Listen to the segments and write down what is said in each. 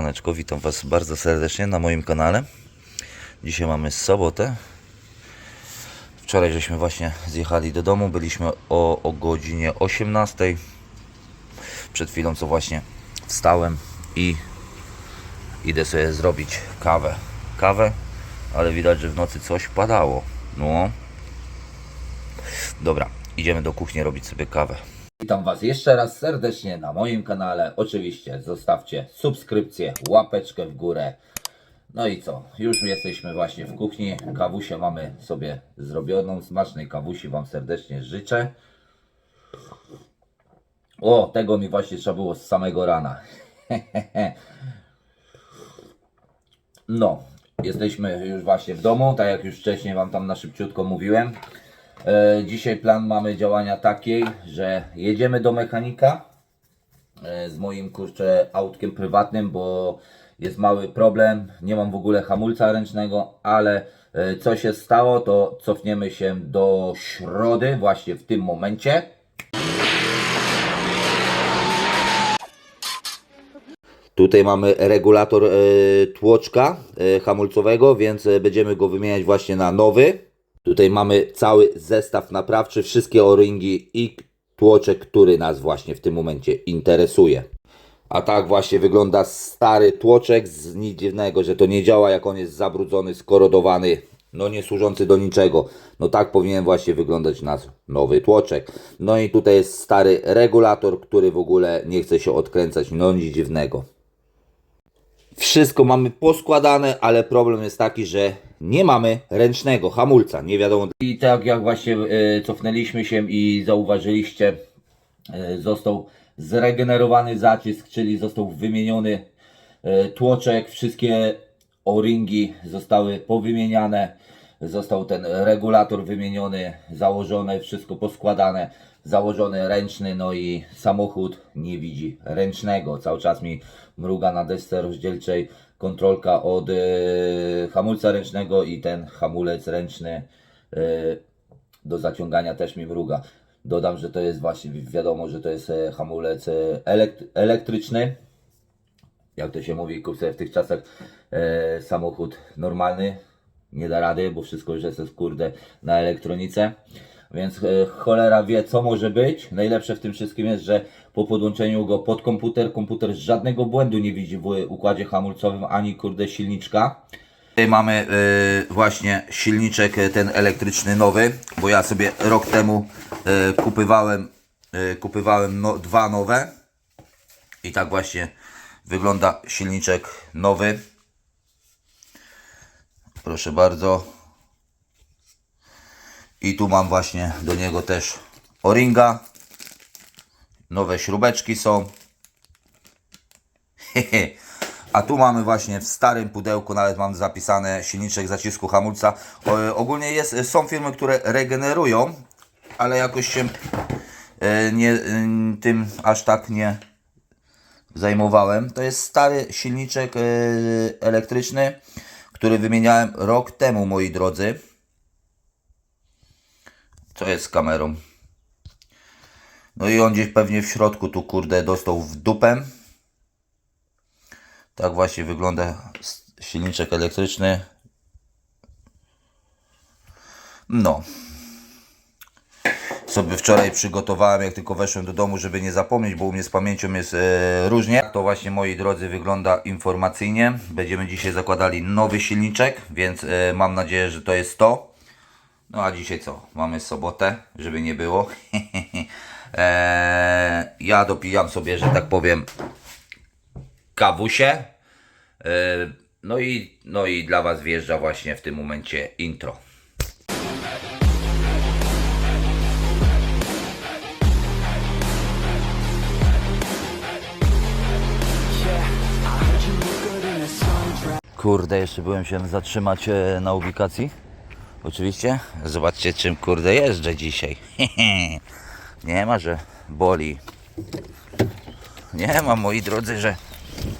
Siemaneczko, witam Was bardzo serdecznie na moim kanale. Dzisiaj mamy sobotę. Wczoraj żeśmy właśnie zjechali do domu, byliśmy o, o godzinie 18. Przed chwilą co właśnie wstałem i idę sobie zrobić kawę. Kawę, ale widać, że w nocy coś padało. No. Dobra, idziemy do kuchni robić sobie kawę. Witam Was jeszcze raz serdecznie na moim kanale. Oczywiście zostawcie subskrypcję, łapeczkę w górę. No i co? Już jesteśmy właśnie w kuchni. Kawusię mamy sobie zrobioną. Smacznej kawusi Wam serdecznie życzę. O, tego mi właśnie trzeba było z samego rana. No, jesteśmy już właśnie w domu, tak jak już wcześniej Wam tam na szybciutko mówiłem. E, dzisiaj plan mamy działania takiej, że jedziemy do mechanika e, z moim kurczę autkiem prywatnym, bo jest mały problem, nie mam w ogóle hamulca ręcznego, ale e, co się stało, to cofniemy się do środy właśnie w tym momencie. Tutaj mamy regulator tłoczka hamulcowego, więc będziemy go wymieniać właśnie na nowy. Tutaj mamy cały zestaw naprawczy, wszystkie o-ringi i tłoczek, który nas właśnie w tym momencie interesuje. A tak właśnie wygląda stary tłoczek, z nic dziwnego, że to nie działa jak on jest zabrudzony, skorodowany, no nie służący do niczego. No tak powinien właśnie wyglądać nasz nowy tłoczek. No i tutaj jest stary regulator, który w ogóle nie chce się odkręcać, no nic dziwnego. Wszystko mamy poskładane, ale problem jest taki, że nie mamy ręcznego hamulca. Nie wiadomo I tak jak właśnie e, cofnęliśmy się i zauważyliście, e, został zregenerowany zacisk, czyli został wymieniony e, tłoczek, wszystkie o-ringi zostały powymieniane, został ten regulator wymieniony, założone, wszystko poskładane, założony ręczny, no i samochód nie widzi ręcznego. Cały czas mi mruga na desce rozdzielczej kontrolka od e, hamulca ręcznego i ten hamulec ręczny e, do zaciągania też mi mruga. Dodam, że to jest właśnie, wi- wiadomo, że to jest e, hamulec elekt elektryczny. Jak to się mówi, kurczę, w tych czasach e, samochód normalny nie da rady, bo wszystko już jest kurde na elektronice. Więc e, cholera wie, co może być. Najlepsze w tym wszystkim jest, że po podłączeniu go pod komputer, komputer żadnego błędu nie widzi w układzie hamulcowym ani kurde silniczka. Tutaj mamy y, właśnie silniczek y, ten elektryczny nowy, bo ja sobie rok temu kupywałem, kupywałem no, dwa nowe i tak właśnie wygląda silniczek nowy. Proszę bardzo. I tu mam właśnie do niego też o-ringa. Nowe śrubeczki są. A tu mamy właśnie w starym pudełku, nawet mam zapisane silniczek zacisku hamulca. Ogólnie jest, są firmy, które regenerują, ale jakoś się e, nie, e, tym aż tak nie zajmowałem. To jest stary silniczek e, elektryczny, który wymieniałem rok temu, moi drodzy. Co jest z kamerą? No i on gdzieś pewnie w środku tu kurde dostał w dupę. Tak właśnie wygląda silniczek elektryczny. No. Sobie wczoraj przygotowałem, jak tylko weszłem do domu, żeby nie zapomnieć, bo u mnie z pamięcią jest e, różnie. To właśnie, moi drodzy, wygląda informacyjnie. Będziemy dzisiaj zakładali nowy silniczek, więc e, mam nadzieję, że to jest to. No a dzisiaj co? Mamy sobotę, żeby nie było. e, ja dopijam sobie, że tak powiem, kawusie. E, No i, no i dla Was wjeżdża właśnie w tym momencie intro. Kurde, jeszcze byłem się zatrzymać e, na ubikacji. Oczywiście. Zobaczcie czym kurde jeżdżę dzisiaj. Nie ma, że boli. Nie ma, moi drodzy, że,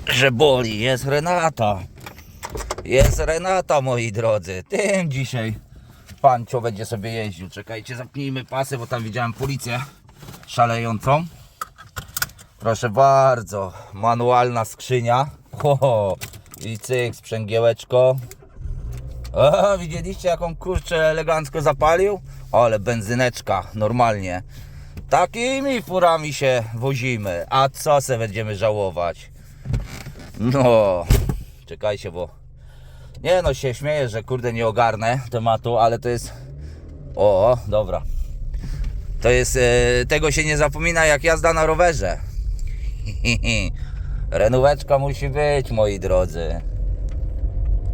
że boli. Jest Renata. Jest Renata, moi drodzy. Tym dzisiaj pancio będzie sobie jeździł. Czekajcie, zapnijmy pasy, bo tam widziałem policję szalejącą. Proszę bardzo, manualna skrzynia. Ho, I cyk, sprzęgiełeczko. O, widzieliście jaką kurczę elegancko zapalił? Ale benzyneczka, normalnie. Takimi furami się wozimy. A co se będziemy żałować? No, czekajcie, bo... Nie no, się śmieję, że kurde nie ogarnę tematu, ale to jest... O, dobra. To jest... E, tego się nie zapomina jak jazda na rowerze. Renóweczka musi być, moi drodzy.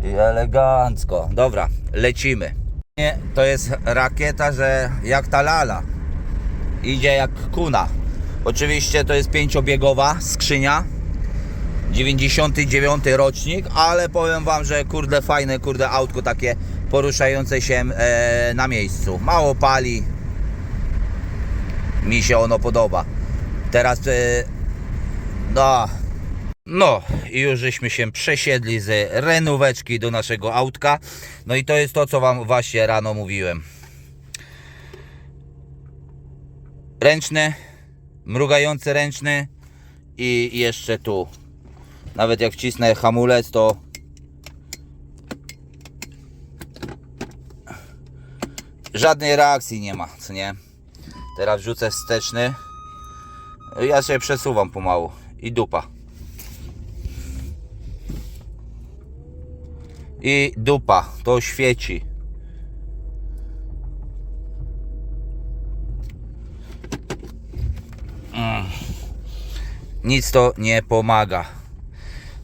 I elegancko. Dobra, lecimy. Nie, to jest rakieta, że jak ta lala. Idzie jak kuna. Oczywiście to jest pięciobiegowa skrzynia. 99 rocznik, ale powiem wam, że kurde fajne, kurde autko takie poruszające się e, na miejscu. Mało pali. Mi się ono podoba. Teraz e, no no i już żeśmy się przesiedli z renóweczki do naszego autka. No i to jest to, co Wam właśnie rano mówiłem. Ręczny, mrugający ręczny i jeszcze tu. Nawet jak wcisnę hamulec, to żadnej reakcji nie ma, co nie? Teraz wrzucę wsteczny. Ja się przesuwam pomału i dupa. I dupa. To świeci. Mm. Nic to nie pomaga.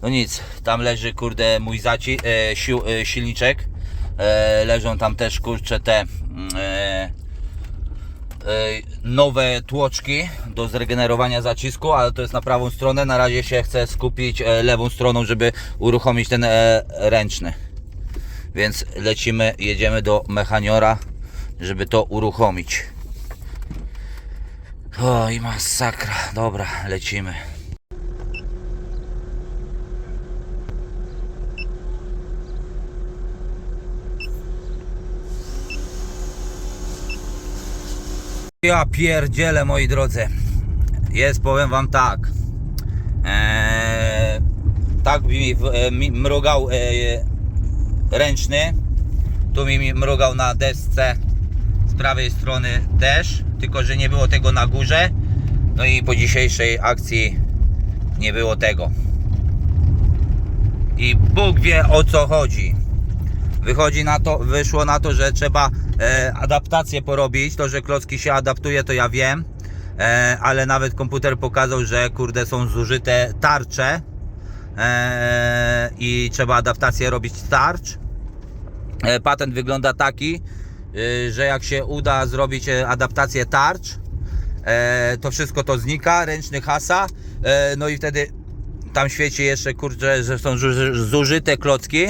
No nic, tam leży kurde mój zaci, e, e, silniczek. E, leżą tam też kurcze te mm, e, e, nowe tłoczki do zregenerowania zacisku, ale to jest na prawą stronę. Na razie się chcę skupić e, lewą stroną, żeby uruchomić ten e, ręczny. Więc lecimy, jedziemy do mechaniora, żeby to uruchomić. O i masakra. Dobra, lecimy. Ja pierdzielę moi drodzy. Jest powiem wam tak. Eee, tak mi, w- e, mi mrugał e, ręczny. Tu mi mrugał na desce z prawej strony też, tylko że nie było tego na górze. No i po dzisiejszej akcji nie było tego. I Bóg wie o co chodzi. Wychodzi na to, wyszło na to, że trzeba e, adaptację porobić. To, że klocki się adaptuje, to ja wiem. E, ale nawet komputer pokazał, że kurde są zużyte tarcze. E, I trzeba adaptację robić tarcz. E, patent wygląda taki, y, że jak się uda zrobić e, adaptację tarcz, to wszystko to znika, ręczny hasa, no i wtedy tam świeci jeszcze, kurczę, że są zuży- zużyte klocki.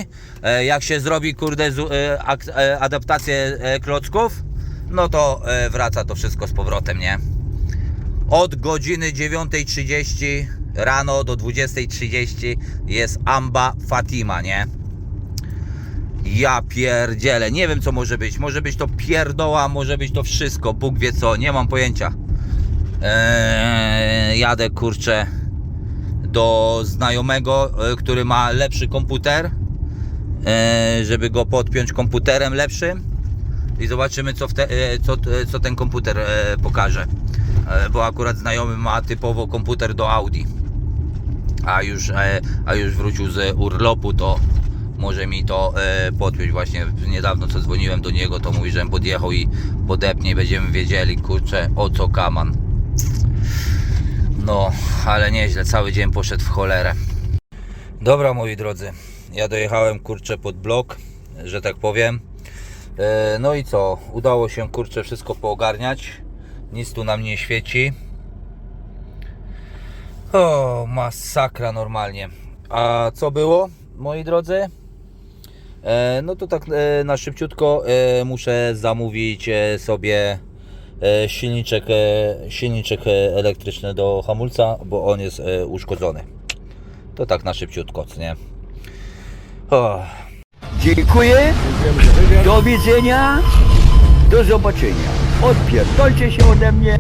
Jak się zrobi, kurde, e, e, adaptację klocków, no to wraca to wszystko z powrotem, nie? Od godziny 9.30 rano do 20.30 jest Amba Fatima, nie? Ja pierdzielę, nie wiem co może być. Może być to pierdoła, może być to wszystko. Bóg wie co, nie mam pojęcia. Eee, jadę kurczę do znajomego, e, który ma lepszy komputer, e, żeby go podpiąć komputerem lepszym i zobaczymy co, te, e, co, e, co ten komputer pokaże. Bo akurat znajomy ma typowo komputer do Audi. A już, e, a już wrócił z urlopu, to może mi to e, podpiąć. Właśnie niedawno co dzwoniłem do niego, to mówi, że podjechał i podepnie i będziemy wiedzieli, kurczę, o co kaman. No, ale nieźle, cały dzień poszedł w cholerę. Dobra, moi drodzy, ja dojechałem, kurczę, pod blok, że tak powiem. E, no i co, udało się, kurczę, wszystko poogarniać. Nic tu nam nie świeci. O, masakra normalnie. A co było, moi drodzy? E, no to tak e, na szybciutko e, muszę zamówić e, sobie e, silniczek, e, silniczek e, elektryczny do hamulca, bo on jest e, uszkodzony. To tak na szybciutko, co nie? O, Dziękuję. Do widzenia. Do zobaczenia. Odpierdolcie się ode mnie.